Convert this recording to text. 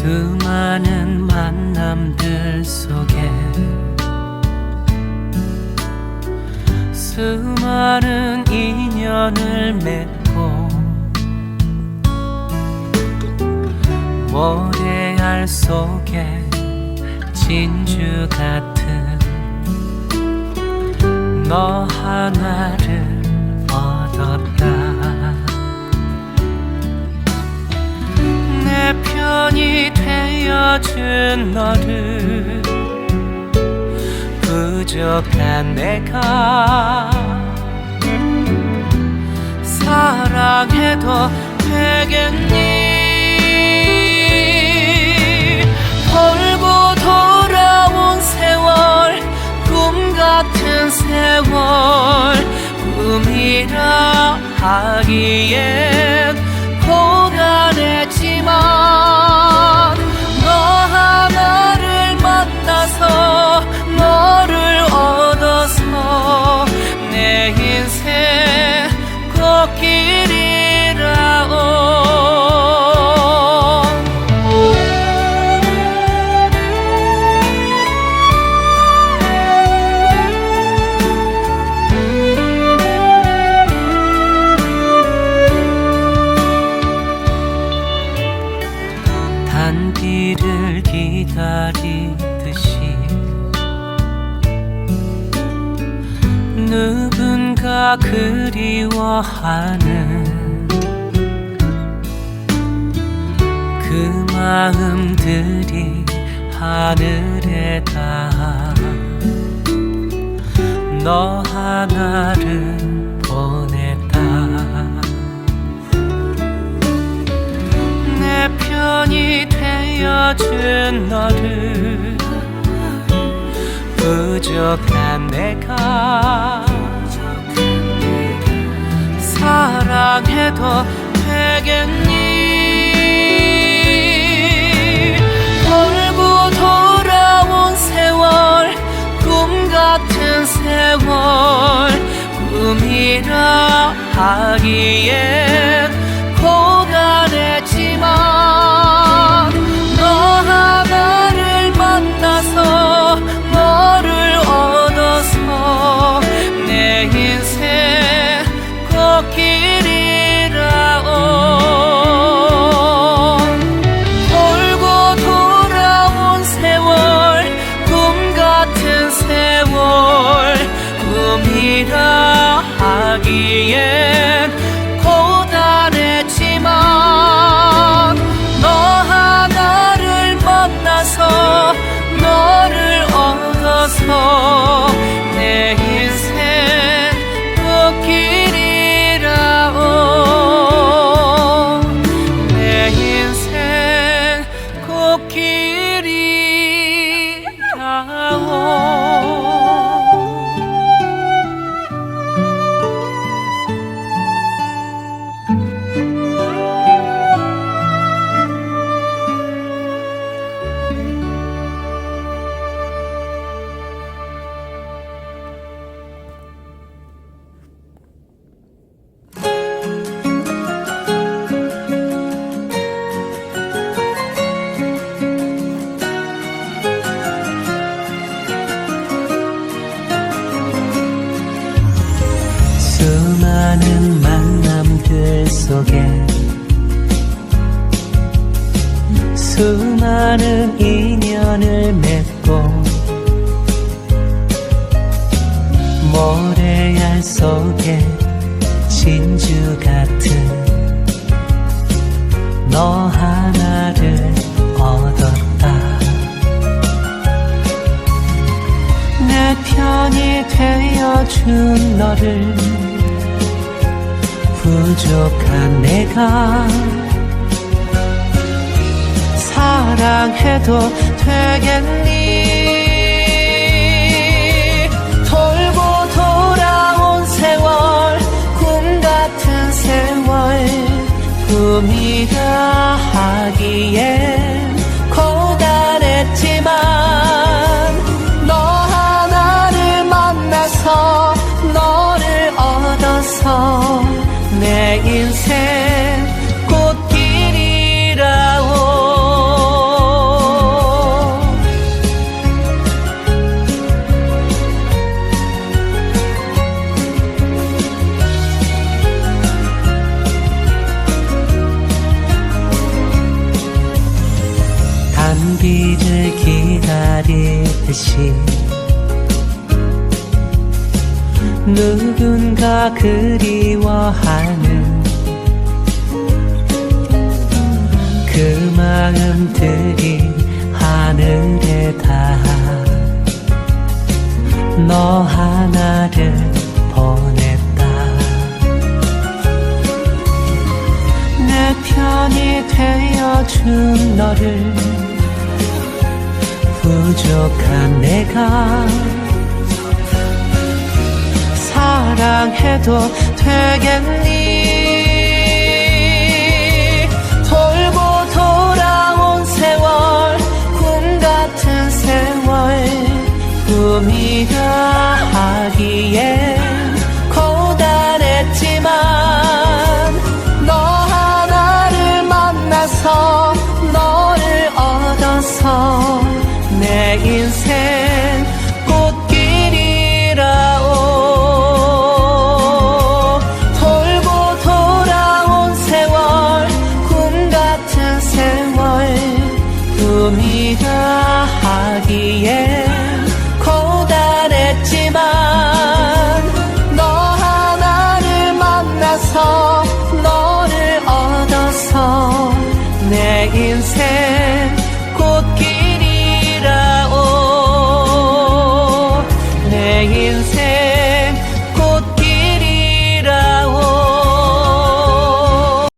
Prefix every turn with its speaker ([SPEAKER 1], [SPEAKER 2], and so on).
[SPEAKER 1] 수많은 만남들 속에 수많은 인연을 맺고 모래알 속에 진주 같은 너 하나를 얻었다. 내 편이 되어준 너를 부족한 내가 사랑해도 되겠니 세월 꿈이라 하기엔 고단했지만 너 하나를 만나서 너를 얻어서 내 인생 꽃길 기다리듯이 누군가 그리워하는 그 마음들이 하늘에 닿아 너 하나를 보냈다. 내 편이 되어준 너 부족한 내가 사랑해도 되겠니? 돌고 돌아온 세월 꿈 같은 세월 꿈이라 하기엔 같은 세월 꿈이라 하기엔 많은 인연을 맺고 모래알 속에 진주 같은 너 하나를 얻었다. 내 편이 되어준 너를 부족한 내가 사랑해도 되겠니? 돌고 돌아온 세월, 꿈 같은 세월, 꿈이라 하기엔 고단했지만, 너 하나를 만나서, 너를 얻어서, 내 인생 기다리듯이 누군가 그리워하는 그 마음들이 하늘에 닿아 너 하나를 보냈다. 내 편이 되어준 너를 부족한 내가 사랑해도 되겠니? 돌고 돌아온 세월 꿈 같은 세월 꿈이라 인생 꽃길이라오. 돌고 돌아온 세월 꿈 같은 세월 꿈이라 하기엔 고단했지만 너 하나를 만나서 너를 얻어서 내 인생